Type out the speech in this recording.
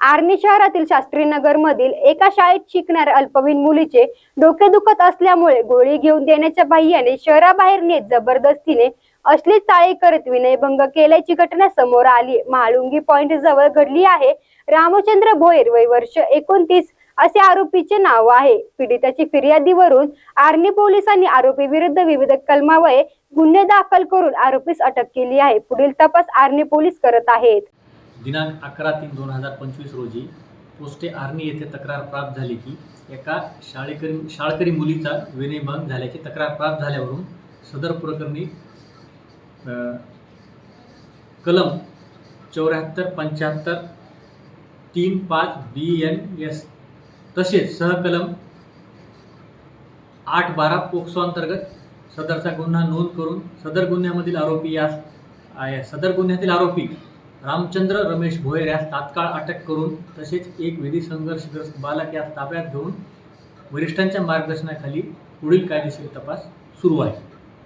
आर्णी शहरातील शास्त्रीनगर मधील एका शाळेत शिकणाऱ्या अल्पवयीन मुलीचे डोके दुखत असल्यामुळे गोळी घेऊन देण्याच्या बाह्याने शहराबाहेर नेत जबरदस्तीने असली चाळे करत विनयभंग केल्याची घटना समोर आली. महाळुंगी पॉइंट जवळ घडली आहे. रामचंद्र भोयर वय वर्ष एकोणतीस असे आरोपीचे नाव आहे. पीडिताची फिर्यादीवरून आर्णी पोलिसांनी आरोपी विरुद्ध विविध कलमावये गुन्हे दाखल करून आरोपीस अटक केली आहे. पुढील तपास आर्णी पोलीस करत आहेत. दिनांक अकरा तीन दोन हजार पंचवीस रोजी पोस्टे आर्नी येथे तक्रार प्राप्त झाली की एका शाळेकरी शाळकरी मुलीचा विनयभंग झाल्याची तक्रार प्राप्त झाल्यावरून सदर प्रकरणी कलम चौऱ्याहत्तर पंच्याहत्तर तीन पाच बी एन एस तसेच सहकलम आठ बारा पोक्सो अंतर्गत सदरचा गुन्हा नोंद करून सदर गुन्ह्यामधील आरोपी यास सदर गुन्ह्यातील आरोपी रामचंद्र रमेश भोयर यास तात्काळ अटक करून तसेच एक विधी संघर्षग्रस्त बालक यास ताब्यात घेऊन वरिष्ठांच्या मार्गदर्शनाखाली पुढील कायदेशीर तपास सुरू आहे.